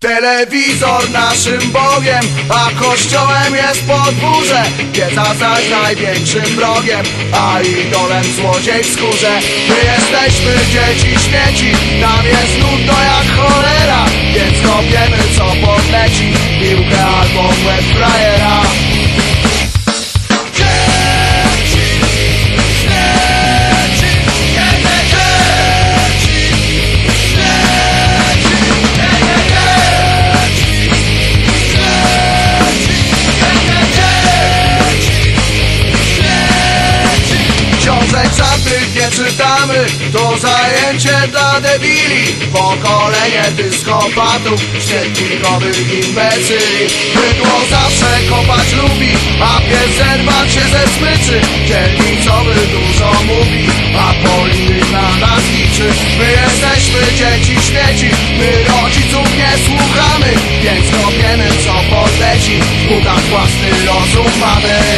Telewizor naszym Bogiem, a kościołem jest podwórze. Wiedza zaś największym wrogiem, a idolem złodziej w skórze. My jesteśmy dzieci śmieci, nam jest nudno jak cholera Więc kopiemy czytamy To zajęcie dla debili. Pokolenie dyskopatów Śmietnikowych imbecyli Bydło zawsze kopać lubi A pies zerwać się ze smyczy. Dzielnicowy dużo mówi A polityk na nas liczy. My jesteśmy dzieci śmieci My rodziców nie słuchamy. Więc kopiemy co podleci butach własny rozum mamy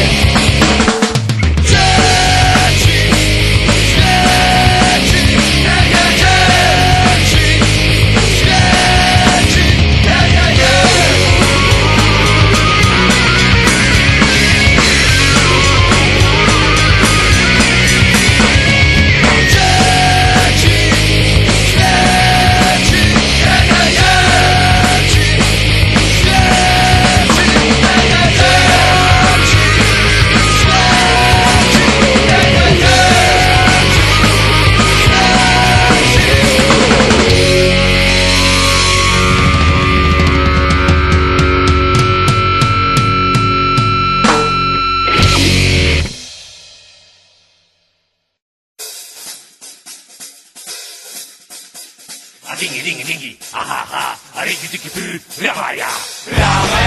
a dingy dingy dingy, aha ha, a ringy dingy boo, Ramaya, Ramaya.